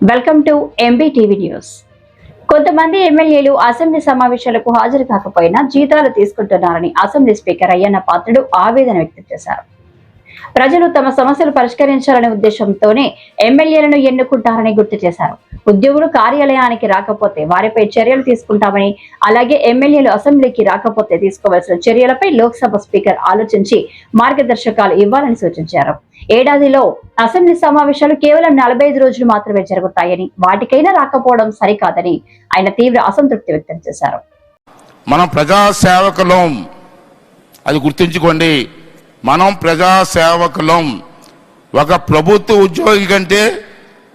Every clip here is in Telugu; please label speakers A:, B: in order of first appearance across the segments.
A: Welcome to MB TV news కొంతమంది ఎమ్మెల్యేలు అసెంబ్లీ సమావేశాలకు హాజరు కాకపోయినా జీతాలు తీసుకుంటున్నారని అసెంబ్లీ స్పీకర్ అయ్యన్న పాత్రుడు ఆవేదన వ్యక్తం చేశారు. ప్రజలు తమ సమస్యలు పరిష్కరించాలనే ఉద్దేశంతోనే ఎమ్మెల్యేలను ఎన్నుకుంటారని గుర్తు చేశారు. ఉద్యోగులు కార్యాలయానికి రాకపోతే వారిపై చర్యలు తీసుకుంటామని అలాగే ఎమ్మెల్యేలు అసెంబ్లీకి రాకపోతే తీసుకోవాల్సిన చర్యలపై లోక్సభ స్పీకర్ ఆలోచించి మార్గదర్శకాలు ఇవ్వాలని సూచించారు. ఏడాదిలో అసెంబ్లీ సమావేశాలు కేవలం నలభై ఐదు రోజులు మాత్రమే జరుగుతాయని వాటికైనా రాకపోవడం సరికాదని ఆయన తీవ్ర అసంతృప్తి వ్యక్తం చేశారు.
B: మనం ప్రజాసేవకులం. అది గుర్తుంచుకోండి. మనం ప్రజాసేవకులం. ఒక ప్రభుత్వ ఉద్యోగి కంటే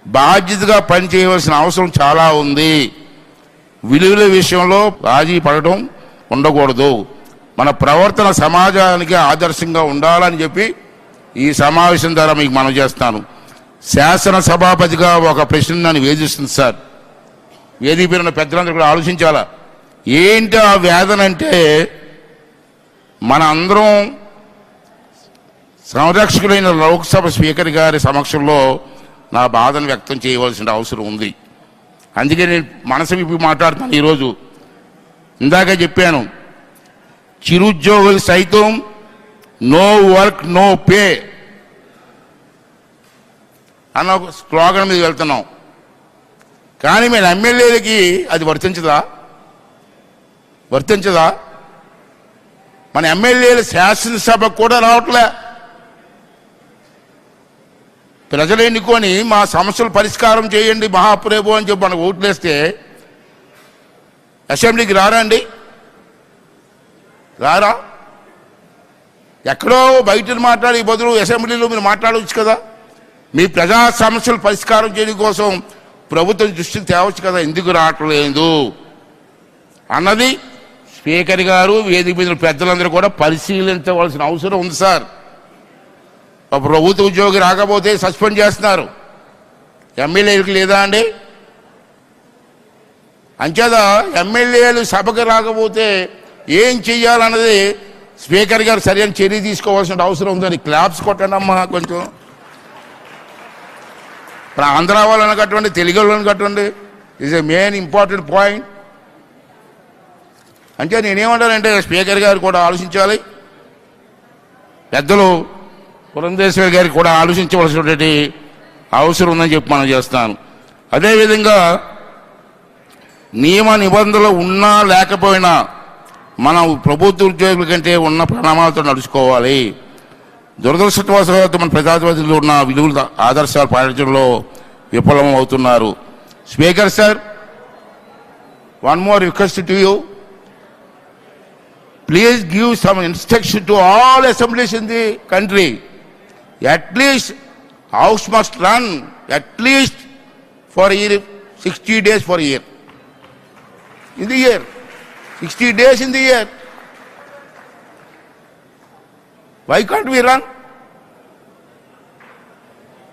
B: బాధ్యతగా పనిచేయవలసిన అవసరం చాలా ఉంది. విలువల విషయంలో రాజీ పడటం ఉండకూడదు. మన ప్రవర్తన సమాజానికి ఆదర్శంగా ఉండాలని చెప్పి ఈ సమావేశం ద్వారా మీకు మనం చేస్తాను. శాసన సభాపతిగా ఒక ప్రశ్న నన్ను వేధిస్తుంది సార్. వేదిక పేరున్న పెద్దలందరూ కూడా ఆలోచించాలా? ఏంటి ఆ వేదన అంటే మన అందరం సంరక్షకులైన లోక్సభ స్పీకర్ గారి సమక్షంలో నా బాధను వ్యక్తం చేయవలసిన అవసరం ఉంది. అందుకే నేను మనసు విప్పి మాట్లాడుతాను ఈరోజు. ఇందాక చెప్పాను చిరుద్యోగులు సైతం నో వర్క్ నో పే అన్న ఒక స్లోగన్ మీద వెళ్తున్నాం. కానీ మన ఎమ్మెల్యేలకి అది వర్తించదా? వర్తించదా? మన ఎమ్మెల్యేలు శాసనసభకు కూడా రావట్లే. ప్రజలు ఎన్నుకొని మా సమస్యలు పరిష్కారం చేయండి మహాప్రభు అని చెప్పి మనకు ఓట్లేస్తే అసెంబ్లీకి రారా అండి? రారా? ఎక్కడో బయట మాట్లాడే బదులు అసెంబ్లీలో మీరు మాట్లాడవచ్చు కదా. మీ ప్రజా సమస్యలు పరిష్కారం చేయడం కోసం ప్రభుత్వం దృష్టికి తేవచ్చు కదా ఎందుకు రావట్లేదు? అన్నది స్పీకర్ గారు వేదిక మీద పెద్దలందరూ కూడా పరిశీలించవలసిన అవసరం ఉంది సార్. ప్రభుత్వ ఉద్యోగి రాకపోతే సస్పెండ్ చేస్తున్నారు. ఎమ్మెల్యేలకు లేదా అండి? అంచేత ఎమ్మెల్యేలు సభకు రాకపోతే ఏం చెయ్యాలన్నది స్పీకర్ గారు సరైన చర్య తీసుకోవాల్సిన అవసరం ఉందని క్లాప్స్ కొట్టండి అమ్మా కొంచెం. ఇప్పుడు ఆంధ్ర వాళ్ళని కట్టండి తెలుగు వాళ్ళని కట్టండి. Is a main important point అంటే నేనేమంటానంటే స్పీకర్ గారు కూడా ఆలోచించాలి. పెద్దలు పురంధేశ్వరి గారికి కూడా ఆలోచించవలసినటువంటి అవసరం ఉందని చెప్పి మనం చేస్తాను అదేవిధంగా నియమ నిబంధనలు ఉన్నా లేకపోయినా మనం ప్రభుత్వ ఉద్యోగుల కంటే ఉన్న ప్రణామాలతో నడుచుకోవాలి. దురదృష్టవశాత్తు మన ప్రజాధిపతిలో ఉన్న విలువల ఆదర్శాలు పాటించడంలో విఫలం అవుతున్నారు speaker sir one more request to you please give some instruction to all assemblies in the country At least house must run at least for a year, 60 days for a year. In the year. 60 days in the year. Why can't we run?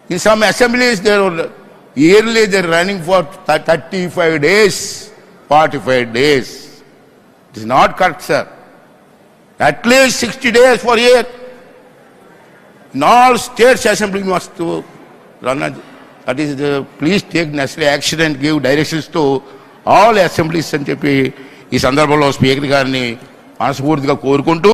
B: In some assemblies, they are yearly they are running for 35 days, 45 days. It is not correct, sir. At least 60 days for a year. Naal states assembly must run that is please take necessary accident give directions to all assemblies అని చెప్పి ఈ సందర్భంలో స్పీకర్ గారిని మనస్ఫూర్తిగా కోరుకుంటూ